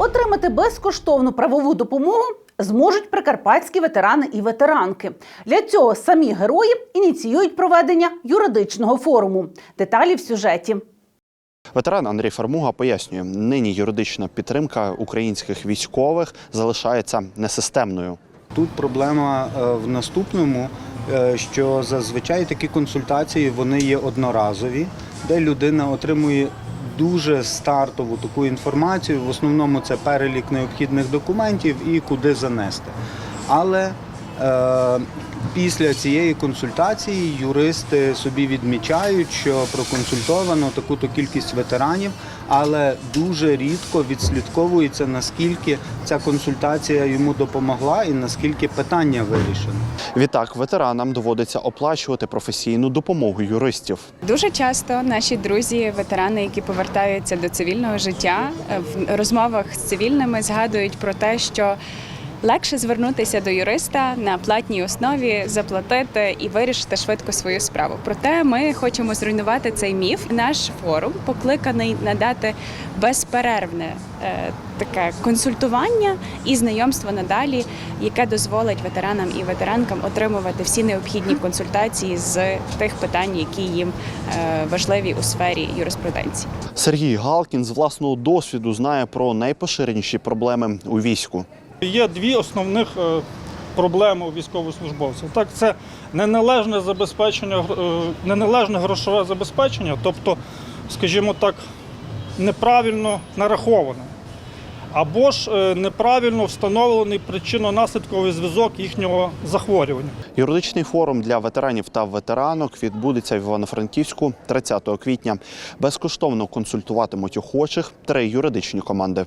Отримати безкоштовну правову допомогу зможуть прикарпатські ветерани і ветеранки. Для цього самі герої ініціюють проведення юридичного форуму. Деталі в сюжеті. Ветеран Андрій Фармуга пояснює, нині юридична підтримка українських військових залишається несистемною. Тут проблема е, в наступному, е, що зазвичай такі консультації вони є одноразові, де людина отримує дуже стартову таку інформацію. В основному це перелік необхідних документів і куди занести. Але після цієї консультації юристи собі відмічають, що проконсультовано таку-то кількість ветеранів, але дуже рідко відслідковується, наскільки ця консультація йому допомогла і наскільки питання вирішено. Відтак ветеранам доводиться оплачувати професійну допомогу юристів. Дуже часто наші друзі, ветерани, які повертаються до цивільного життя, е, в розмовах з цивільними згадують про те, що легше звернутися до юриста на платній основі, заплатити і вирішити швидко свою справу. Проте ми хочемо зруйнувати цей міф. Наш форум покликаний надати безперервне е, таке консультування і знайомство надалі, яке дозволить ветеранам і ветеранкам отримувати всі необхідні консультації з тих питань, які їм е, важливі у сфері юриспруденції. Сергій Галкін з власного досвіду знає про найпоширеніші проблеми у війську. Є дві основних е, проблеми у військовослужбовців. Так, це неналежне забезпечення, е, неналежне грошове забезпечення, тобто, скажімо так, неправильно нараховане. Або ж е, неправильно встановлений причинно-наслідковий зв'язок їхнього захворювання. Юридичний форум для ветеранів та ветеранок відбудеться в Івано-Франківську 30 квітня. Безкоштовно консультуватимуть охочих три юридичні команди.